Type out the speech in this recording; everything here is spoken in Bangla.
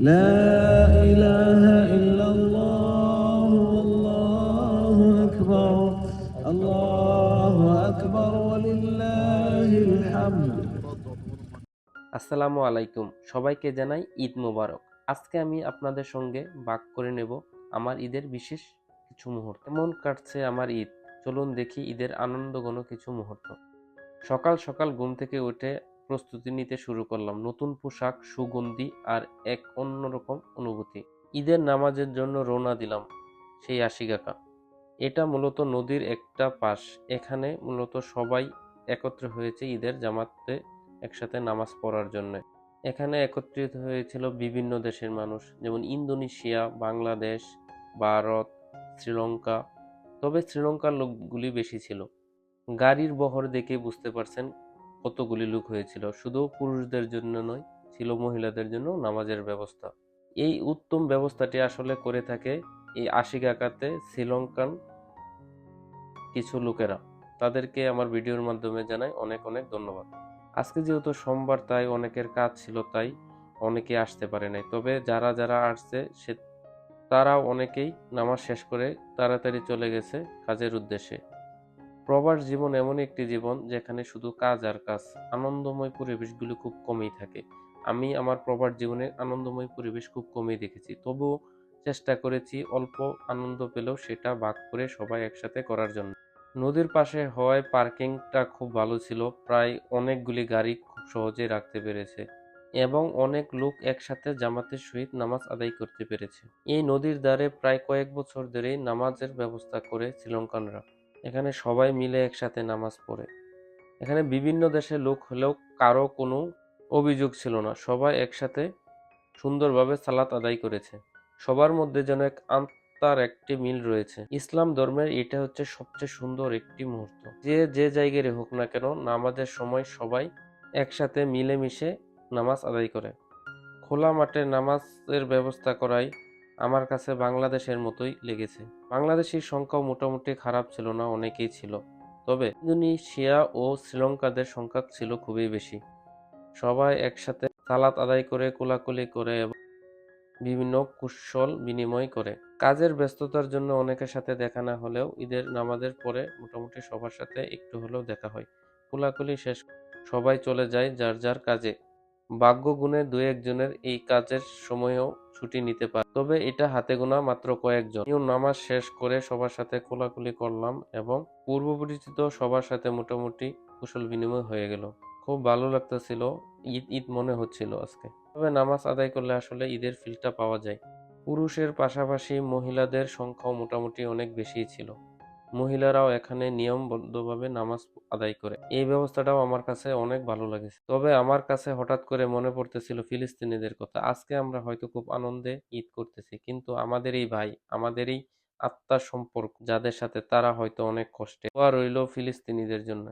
لا إله إلا الله والله أكبر الله أكبر ولله الحمد আসসালামু আলাইকুম সবাইকে জানাই ঈদ মোবারক আজকে আমি আপনাদের সঙ্গে ভাগ করে নেব আমার ঈদের বিশেষ কিছু মুহূর্ত কেমন কাটছে আমার ঈদ চলুন দেখি ঈদের আনন্দঘন কিছু মুহূর্ত সকাল সকাল ঘুম থেকে উঠে প্রস্তুতি নিতে শুরু করলাম। নতুন পোশাক, সুগন্ধি আর এক অন্যরকম অনুভূতি। ঈদের নামাজের জন্য রওনা দিলাম সেই আশি কাকা এটা মূলত নদীর একটা পাশ। এখানে মূলত সবাই একত্র হয়েছে ঈদের জামাতে একসাথে নামাজ পড়ার জন্য। এখানে একত্রিত হয়েছিল বিভিন্ন দেশের মানুষ, যেমন ইন্দোনেশিয়া, বাংলাদেশ, ভারত, শ্রীলঙ্কা। তবে শ্রীলঙ্কার লোকগুলি বেশি ছিল। গাড়ির বহর দেখে বুঝতে পারছেন কতগুলি লোক হয়েছিল? শুধু পুরুষদের জন্য নয়, ছিল মহিলাদের জন্য নামাজের ব্যবস্থা। এই উত্তম ব্যবস্থাটি আসলে করে থাকে এই আশিকাকাতে শ্রীলঙ্কান কিছু লোকেরা। তাদেরকে আমার ভিডিওর মাধ্যমে জানাই অনেক অনেক ধন্যবাদ। আজকে যেহেতু সোমবার, তাই অনেকের কাজ ছিল, তাই অনেকে আসতে পারে নাই। তবে যারা যারা আসছে, সে তারা অনেকেই নামাজ শেষ করে তাড়াতাড়ি চলে গেছে কাজের উদ্দেশ্যে। প্রবাস জীবন এমন একটি জীবন যেখানে শুধু কাজ আর কাজ, আনন্দময় পরিবেশগুলি খুব কমই থাকে। আমি আমার প্রবাস জীবনে আনন্দময় পরিবেশ খুব কমই দেখেছি, তবুও চেষ্টা করেছি অল্প আনন্দ পেলেও সেটা ভাগ করে সবাই একসাথে করার জন্য। নদীর পাশে হওয়ায় পার্কিংটা খুব ভালো ছিল, প্রায় অনেকগুলি গাড়ি খুব সহজে রাখতে পেরেছে এবং অনেক লোক একসাথে জামাতের সহিত নামাজ আদায় করতে পেরেছে। এই নদীর ধারে প্রায় কয়েক বছর ধরেই নামাজের ব্যবস্থা করে শ্রীলঙ্কানরা। এখানে সবাই মিলে একসাথে নামাজ পড়ে। এখানে বিভিন্ন দেশের লোক হলেও কারও কোনো অভিযোগ ছিল না। সবাই একসাথে সুন্দরভাবে সালাত আদায় করেছে। সবার মধ্যে যেন এক আত্মার একটি মিল রয়েছে। ইসলাম ধর্মের এটা হচ্ছে সবচেয়ে সুন্দর একটি মুহূর্ত। যে যে জায়গায় হোক না কেন, নামাজের সময় সবাই একসাথে মিলেমিশে নামাজ আদায় করে। খোলা মাঠে নামাজের ব্যবস্থা করাই আমার কাছে বাংলাদেশের মতোই লেগেছে। বাংলাদেশের সংখ্যাও মোটামুটি খারাপ ছিল না, অনেকেই ছিল। তবে ইন্দোনেশিয়া ও শ্রীলঙ্কাদের সংখ্যা ছিল খুবই বেশি। সবাই একসাথে সালাত আদায় করে, কোলাকুলি করে এবং বিভিন্ন কুশল বিনিময় করে। কাজের ব্যস্ততার জন্য অনেকের সাথে দেখা না হলেও ঈদের নামাজের পরে মোটামুটি সবার সাথে একটু হলেও দেখা হয়। কোলাকুলি শেষ, সবাই চলে যায় যার যার কাজে। ভাগ্য গুণে দু একজনের এই কাজের সময়েও ছুটি নিতে পারে। তবে এটা হাতে গোনা মাত্র কয়েকজন। কেউ নামাজ শেষ করে সবার সাথে কোলাকুলি করলাম এবং পূর্ব পরিচিত সবার সাথে মোটামুটি কুশল বিনিময় হয়ে গেল। খুব ভালো লাগতেছিল, ঈদ ঈদ মনে হচ্ছিল আজকে। তবে নামাজ আদায় করলে আসলে ঈদের ফিলটা পাওয়া যায়। পুরুষের পাশাপাশি মহিলাদের সংখ্যাও মোটামুটি অনেক বেশি ছিল। মহিলারাও এখানে নিয়মবদ্ধভাবে নামাজ আদায় করে। এই ব্যবস্থাটাও আমার কাছে অনেক ভালো লাগেছে। তবে আমার কাছে হঠাৎ করে মনে পড়তেছিল ফিলিস্তিনিদের কথা। আজকে আমরা হয়তো খুব আনন্দে ঈদ করতেছি, কিন্তু আমাদের এই ভাই আমাদের এই আত্মার সম্পর্ক, যাদের সাথে তারা হয়তো অনেক কষ্টে হওয়া রইল ফিলিস্তিনিদের জন্য।